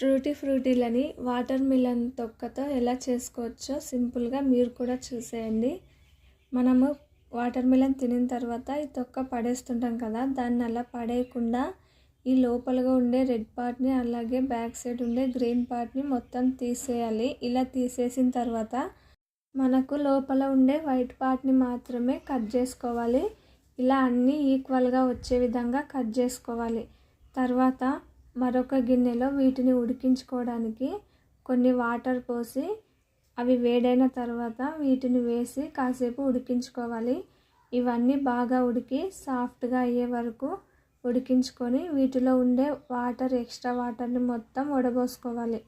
ట్రూటీ ఫ్రూటీలని water melon తొక్కతో ఎలా చేసుకోవచ్చో సింపుల్గా మీరు కూడా చూసేయండి. మనము వాటర్ మిలన్ తినిన తర్వాత ఈ తొక్క పడేస్తుంటాం కదా దాన్ని అలా పడేయకుండా ఈ లోపలగా ఉండే రెడ్ పార్ట్ని అలాగే బ్యాక్ సైడ్ ఉండే గ్రీన్ పార్ట్ని మొత్తం తీసేయాలి. ఇలా తీసేసిన తర్వాత మనకు లోపల ఉండే వైట్ పార్ట్ని మాత్రమే కట్ చేసుకోవాలి. ఇలా అన్నీ ఈక్వల్గా వచ్చే విధంగా కట్ చేసుకోవాలి. తర్వాత మరొక గిన్నెలో వీటిని ఉడికించుకోవడానికి కొన్ని వాటర్ పోసి అవి వేడైన తర్వాత వీటిని వేసి కాసేపు ఉడికించుకోవాలి. ఇవన్నీ బాగా ఉడికి సాఫ్ట్గా అయ్యే వరకు ఉడికించుకొని వీటిలో ఉండే వాటర్ ఎక్స్ట్రా వాటర్ని మొత్తం వడబోసుకోవాలి.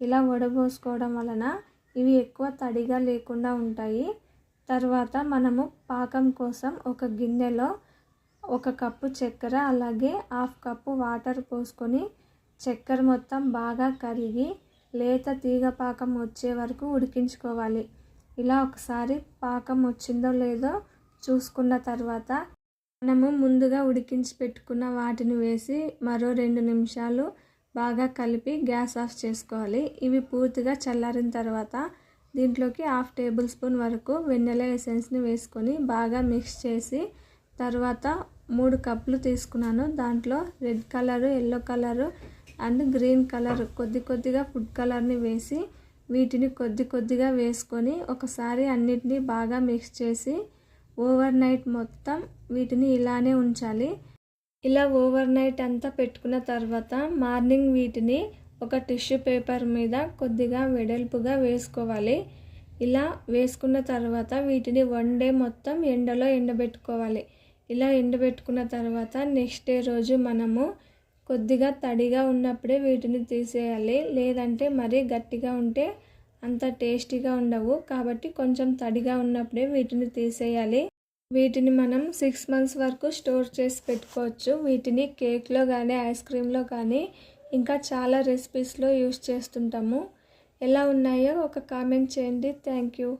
ఇలా వడబోసుకోవడం వలన ఇవి ఎక్కువ తడిగా లేకుండా ఉంటాయి. తర్వాత మనము పాకం కోసం ఒక గిన్నెలో ఒక కప్పు చక్కెర అలాగే హాఫ్ కప్పు వాటర్ పోసుకొని చక్కెర మొత్తం బాగా కరిగి లేత తీగ పాకం వచ్చే వరకు ఉడికించుకోవాలి. ఇలా ఒకసారి పాకం వచ్చిందో లేదో చూసుకున్న తర్వాత మనము ముందుగా ఉడికించి పెట్టుకున్న వాటిని వేసి మరో రెండు నిమిషాలు బాగా కలిపి గ్యాస్ ఆఫ్ చేసుకోవాలి. ఇవి పూర్తిగా చల్లారిన తర్వాత దీంట్లోకి హాఫ్ టేబుల్ స్పూన్ వరకు వెన్నెల ఎసెన్స్ని వేసుకొని బాగా మిక్స్ చేసి తర్వాత మూడు కప్పులు తీసుకున్నాను. దాంట్లో red colour yellow colour and green colour. కొద్ది కొద్దిగా ఫుడ్ కలర్ని వేసి వీటిని కొద్ది కొద్దిగా వేసుకొని ఒకసారి అన్నిటినీ బాగా మిక్స్ చేసి ఓవర్ నైట్ మొత్తం వీటిని ఇలానే ఉంచాలి. ఇలా ఓవర్ నైట్ అంతా పెట్టుకున్న తర్వాత మార్నింగ్ వీటిని ఒక టిష్యూ పేపర్ మీద కొద్దిగా వెడల్పుగా వేసుకోవాలి. ఇలా వేసుకున్న తర్వాత వీటిని వన్ డే మొత్తం ఎండలో ఎండబెట్టుకోవాలి. ఇలా ఎండబెట్టుకున్న తర్వాత నెక్స్ట్ డే రోజు మనము కొద్దిగా తడిగా ఉన్నప్పుడే వీటిని తీసేయాలి. లేదంటే మరీ గట్టిగా ఉంటే అంత టేస్టీగా ఉండవు. కాబట్టి కొంచెం తడిగా ఉన్నప్పుడే వీటిని తీసేయాలి. వీటిని మనం సిక్స్ మంత్స్ వరకు స్టోర్ చేసి పెట్టుకోవచ్చు. వీటిని కేక్లో కానీ ఐస్ క్రీమ్లో కానీ ఇంకా చాలా రెసిపీస్లో యూస్ చేస్తుంటాము. ఎలా ఉన్నాయో ఒక కామెంట్ చేయండి. Thank you.